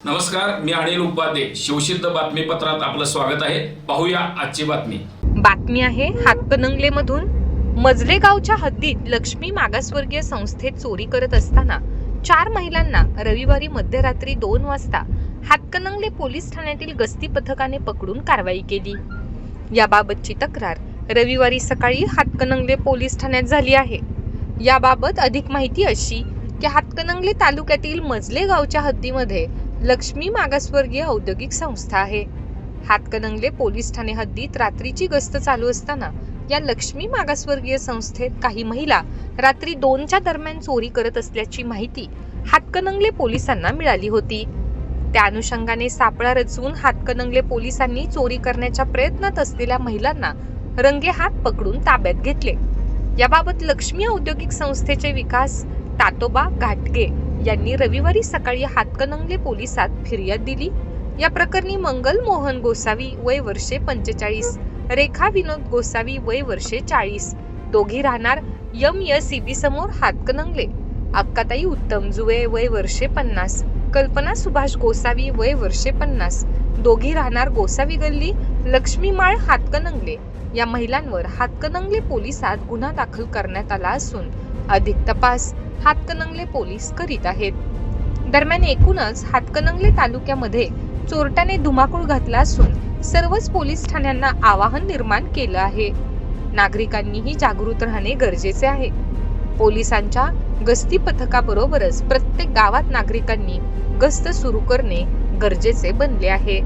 नमस्कार मी अनिल उपाध्ये. शिवसिद्ध बातमीपत्रात आपलं स्वागत आहे. पाहूया आजची बातमी. बातमी आहे हातकणंगले मधून मजले गावच्या हद्दीत लक्ष्मी मागासवर्गीय संस्थेत चोरी करत असताना चार महिलांना रविवारी मध्यरात्री दोन वाजता हातकणंगले पोलीस ठाण्यातील गस्ती पथकाने पकडून कारवाई केली. याबाबतची तक्रार रविवारी सकाळी हातकणंगले पोलीस ठाण्यात झाली आहे. याबाबत अधिक माहिती अशी की हातकणंगले तालुक्यातील मजले गावच्या हद्दीमध्ये लक्ष्मी मागासवर्गीय औद्योगिक संस्था आहे. हातकणंगले पोलीस ठाणे हद्दीत रात्रीची गस्त चालू असताना या लक्ष्मी मागासवर्गीय संस्थेत काही महिला रात्री दोनच्या दरम्यान चोरी करत असल्याची माहिती हातकणंगले पोलिसांना मिळाली होती. त्या अनुषंगाने सापळा रचून हातकणंगले पोलिसांनी चोरी करण्याच्या प्रयत्नात असलेल्या महिलांना रंगे हात पकडून ताब्यात घेतले. याबाबत लक्ष्मी औद्योगिक संस्थेचे विकास तातोबा घाटगे यांनी रविवारी सकाळी हातकणंगले पोलिसात फिर्याद दिली. या प्रकरणी मंगल मोहन गोसावी वय वर्षे पंचेचाळीस रेखा विनोद गोसावी वय वर्षे चाळीस. दोघी राहणार यम एस समोर हातकणंगले. अक्काताई उत्तम जुवे वय वर्षे पन्नास. कल्पना सुभाष गोसावी वय वर्षे पन्नास. दोघी राहणार गोसावी गल्ली लक्ष्मीमाळ हातकणंगले. या महिलांवर हातकणंगले पोलिसात गुन्हा दाखल करण्यात आला असून अधिक तपास हातकणंगले पोलीस करीत आहेत. दरम्यान एकूणच हातकणंगले तालुक्यामध्ये चोरट्याने धुमाकूळ घातला असून सर्वच पोलीस ठाण्यांना आवाहन निर्माण केलं आहे. नागरिकांनीही जागृत राहणे गरजेचे आहे. पोलिसांच्या गस्ती पथकाबरोबरच प्रत्येक गावात नागरिकांनी गस्त सुरू करणे गरजेचे बनले आहे.